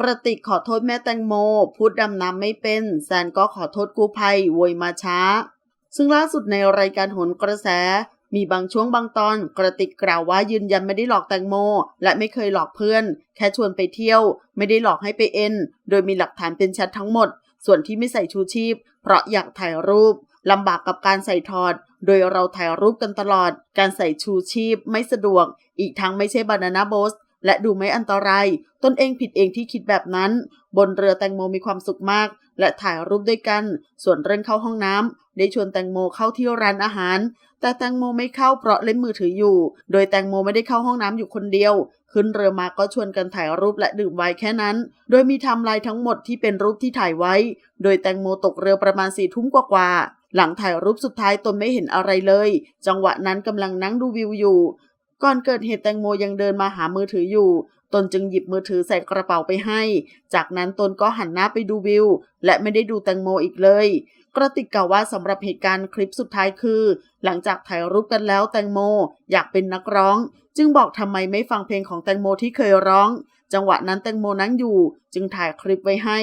กระติกขอโทษแม่แตงโม พูดดำน้ำไม่เป็น แซนก็ขอโทษกู้ภัยโวยมาช้า ซึ่งล่าสุดในรายการโหนกระแส มีบางช่วงบางตอน กระติกกล่าวว่ายืนยันไม่ได้หลอกแตงโม และไม่เคยหลอกเพื่อน แค่ชวนไปเที่ยว ไม่ได้หลอกให้ไปเอ็น โดยมีหลักฐานเป็นแชททั้งหมด ส่วนที่ไม่ใส่ชูชีพ เพราะอยากถ่ายรูปลำบากกับการใส่ถอด โดยเราถ่ายรูปกันตลอด การใส่ชูชีพไม่สะดวก อีกทั้งไม่ใช่บานาน่าโบส และดูไม่อันตราย ตนเองผิดเองที่คิดแบบนั้น บนเรือแตงโมมีความสุขมาก และถ่ายรูปด้วยกัน ส่วนเรื่องเข้าห้องน้ำได้ชวนแตงโมเข้าที่ร้านอาหาร แต่แตงโมไม่เข้าเพราะเล่นมือถืออยู่ โดยแตงโมไม่ได้เข้าห้องน้ำอยู่คนเดียว ขึ้นเรือมาก็ชวนกันถ่ายรูปและดื่มไวน์แค่นั้น โดยมีทม์ไลน์ทั้งหมดที่เป็นรูปที่ถ่ายไว้ โดยแตงโมตกเรือประมาณสี่ทุ่มกว่าๆหลังถ่ายรูปสุดท้ายตนไม่เห็นอะไรเลย จังหวะนั้นกำลังนั่งดูวิวอยู่ ก่อนเกิดเหตุแตงโมยังเดินมาหามือถืออยู่ ตนจึงหยิบมือถือใส่กระเป๋าไปให้ จากนั้นตนก็หันหน้าไปดูวิว และไม่ได้ดูแตงโมอีกเลย กระติกกล่าวว่าสำหรับเหตุการณ์คลิปสุดท้ายคือ หลังจากถ่ายรูปกันแล้วแตงโมอยากเป็นนักร้อง จึงบอกทำไมไม่ฟังเพลงของแตงโมที่เคยร้อง จังหวะนั้นแตงโมนั่งอยู่ จึงถ่ายคลิปไว้ให้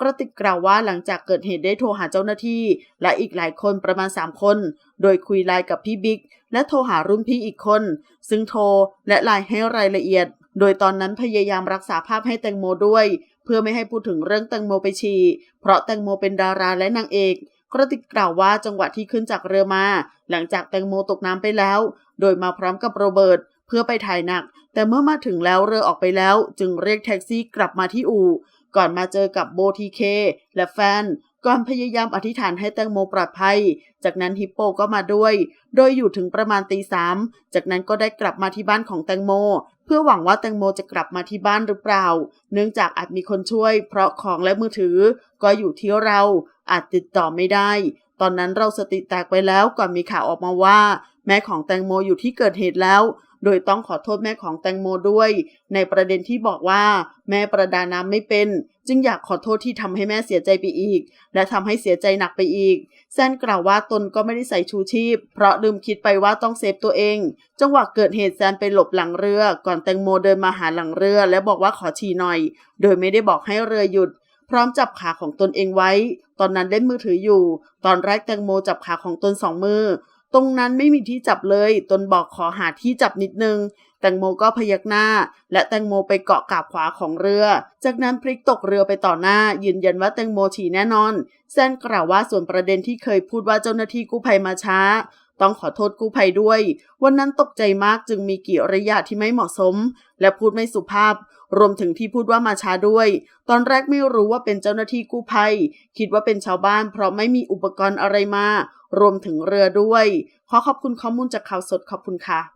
กระติกกล่าวว่าหลังจากเกิดเหตุได้โทรหาเจ้าหน้าที่ และอีกหลายคนประมาณ 3 คน โดยคุยไลน์กับพี่บิ๊กและโทรหารุ่นพี่อีกคน ซึ่งโทรและไลน์ให้รายละเอียด โดยตอนนั้นพยายามรักษาภาพให้แตงโมด้วย เพื่อไม่ให้พูดถึงเรื่องแตงโมไปฉี่เพราะแตงโมเป็นดาราและนางเอกกระติกกล่าวว่าจังหวะที่ขึ้นจากเรือมา หลังจากแตงโมตกน้ำไปแล้ว โดยมาพร้อมกับโรเบิร์ต เพื่อไปถ่ายหนัก แต่เมื่อมาถึงแล้วเรือออกไปแล้ว จึงเรียกแท็กซี่กลับมาที่อู่ ก่อนมาเจอกับโบทีเคและแฟน ก่อนพยายามอธิษฐานให้แตงโมปลอดภัย จากนั้นฮิปโปก็มาด้วย โดยอยู่ถึงประมาณตีสามจากนั้นก็ได้กลับมาที่บ้านของแตงโม เพื่อหวังว่าแตงโมจะกลับมาที่บ้านหรือเปล่า เนื่องจากอาจมีคนช่วย เพราะของและมือถือ ก็อยู่ที่เราอาจติดต่อไม่ได้ตอนนั้นเราสติแตกไปแล้วก่อนมีข่าวออกมาว่า แม่ของแตงโมอยู่ที่เกิดเหตุแล้ว โดยต้องขอโทษแม่ของแตงโมด้วย ในประเด็นที่บอกว่า แม่ประดาน้ำไม่เป็น จึงอยากขอโทษที่ทำให้แม่เสียใจไปอีก และทำให้เสียใจหนักไปอีก แซนกล่าวว่าตนก็ไม่ได้ใส่ชูชีพ เพราะลืมคิดไปว่าต้องเซฟตัวเอง จังหวะเกิดเหตุแซนไปหลบหลังเรือ ก่อนแตงโมเดินมาหาหลังเรือ และบอกว่าขอฉี่หน่อย โดยไม่ได้บอกให้เรือหยุด พร้อมจับขาของตนเองไว้ ตอนนั้นเล่นมือถืออยู่ ตอนแรกแตงโมจับขาของตนสองมือ ตรงนั้นไม่มีที่จับเลย ตนบอกขอหาที่จับนิดนึง แตงโมก็พยักหน้า และแตงโมไปเกาะกาบขวาของเรือ จากนั้นพลิกตกเรือไปต่อหน้า ยืนยันว่าแตงโมฉี่แน่นอน แซนกล่าวว่าส่วนประเด็นที่เคยพูดว่าเจ้าหน้าที่กู้ภัยมาช้า ต้องขอโทษกู้ภัยด้วย วันนั้นตกใจมากจึงมีกิริยาที่ไม่เหมาะสม และพูดไม่สุภาพ รวมถึงที่พูดว่ามาช้าด้วย ตอนแรกไม่รู้ว่าเป็นเจ้าหน้าที่กู้ภัย คิดว่าเป็นชาวบ้าน เพราะไม่มีอุปกรณ์อะไรมา รวมถึงเรือด้วย ขอขอบคุณข้อมูลจากข่าวสดขอบคุณค่ะ